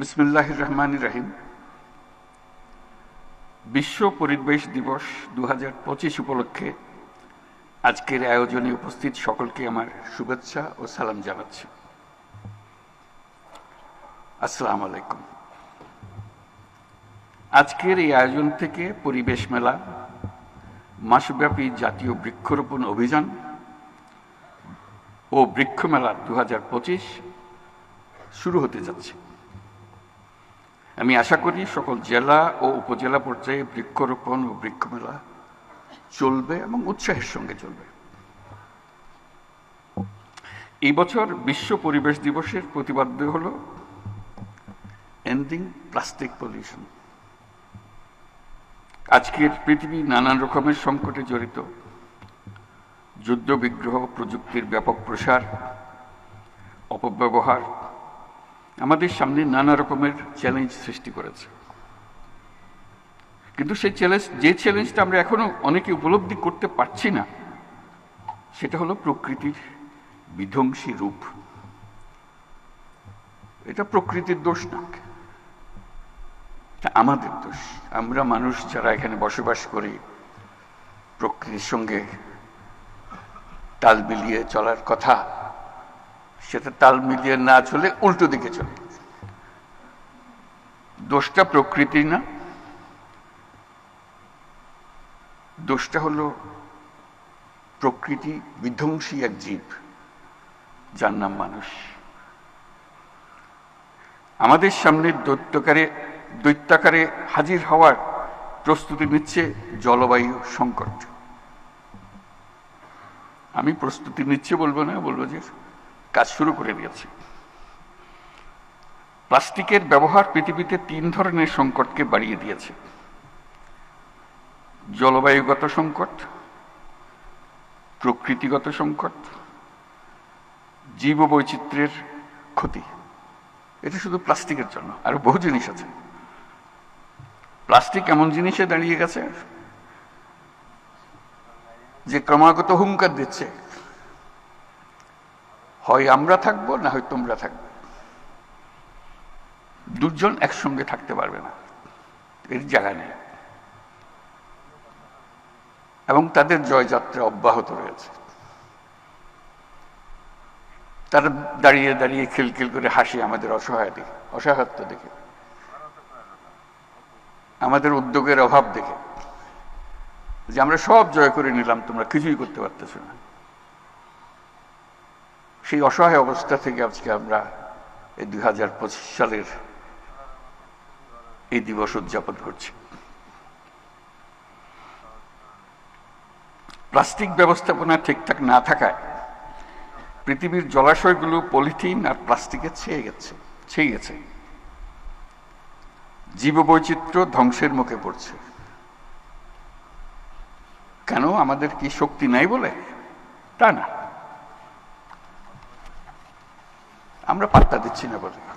বিসমিল্লাহ রহমান রাহিম। বিশ্ব পরিবেশ দিবস দুহাজার পঁচিশ উপলক্ষে আজকের আয়োজনে উপস্থিত সকলকে আমার শুভেচ্ছা ও সালাম জানাচ্ছি। আসসালাম আলাইকুম। আজকের এই আয়োজন থেকে পরিবেশ মেলা, মাসব্যাপী জাতীয় বৃক্ষরোপণ অভিযান ও বৃক্ষ মেলা দু শুরু হতে যাচ্ছে। আমি আশা করি সকল জেলা ও উপজেলা পর্যায়ে বৃক্ষরোপণ ও বৃক্ষমেলা চলবে এবং উৎসাহের সঙ্গে চলবে। এই বছর বিশ্ব পরিবেশ দিবসের প্রতিপাদ্য হল এন্ডিং প্লাস্টিক পলিউশন আজকের পৃথিবী নানান রকমের সংকটে জড়িত। যুদ্ধ বিগ্রহ প্রযুক্তির ব্যাপক প্রসার, অপব্যবহার আমাদের সামনে নানা রকমের চ্যালেঞ্জ সৃষ্টি করেছে। কিন্তু সেই চ্যালেঞ্জ যে চ্যালেঞ্জটা আমরা এখনও অনেকে উপলব্ধি করতে পারছি না, সেটা হলো প্রকৃতির বিধ্বংসী রূপ। এটা প্রকৃতির দোষ না। এটা আমাদের দোষ। আমরা মানুষ যারা এখানে বসবাস করি, প্রকৃতির সঙ্গে তাল মিলিয়ে চলার কথা সেটা তাল মিলিয়ে না চলে উল্টো দিকে চলে দোষটা প্রকৃতি না, দোষটা হলো প্রকৃতি বিধ্বংসী এক জীব, যার নাম মানুষ। আমাদের সামনে দৈত্যকারে, দৈত্যাকারে হাজির হওয়ার প্রস্তুতি নিচ্ছে জলবায়ু সংকট। আমি প্রস্তুতি নিচ্ছে বলব না, বলব যে কাজ শুরু করে দিয়েছে। প্লাস্টিকের ব্যবহার পৃথিবীতে তিন ধরনের সংকটকে বাড়িয়ে দিয়েছে। জলবায়ুগত সংকট, প্রকৃতিগত সংকট জীব বৈচিত্র্যের ক্ষতি। এটা শুধু প্লাস্টিকের জন্য, আরও বহু জিনিস আছে। প্লাস্টিক এমন জিনিসে দাঁড়িয়ে গেছে যে ক্রমাগত হুঙ্কার দিচ্ছে। হয় আমরা থাকব না হয় তোমরা থাকবে। দুজন একসঙ্গে থাকতে পারবে না। এর জায়গা নেই। এবং তাদের জয়যাত্রা অব্যাহত রয়েছে। তারা দাঁড়িয়ে দাঁড়িয়ে খিলখিল করে হাসি আমাদের অসহায় দেখে, অসহায়ত্ব দেখে, আমাদের উদ্যোগের অভাব দেখে, যে আমরা সব জয় করে নিলাম, তোমরা কিছুই করতে পারতেছ না। সেই অসহায় অবস্থা থেকে আজকে আমরা এই দুই সালের এই দিবস উদযাপন করছি। প্লাস্টিক ব্যবস্থাপনা ঠিকঠাক না থাকায় পৃথিবীর জলাশয়গুলো পলিথিন আর প্লাস্টিকে ছেয়ে গেছে ছেয়ে গেছে। জীববৈচিত্র্য ধ্বংসের মুখে পড়ছে। কেন আমাদের কি শক্তি নাই বলে? তা না। আমরা পাত্তা দিচ্ছি না বলে।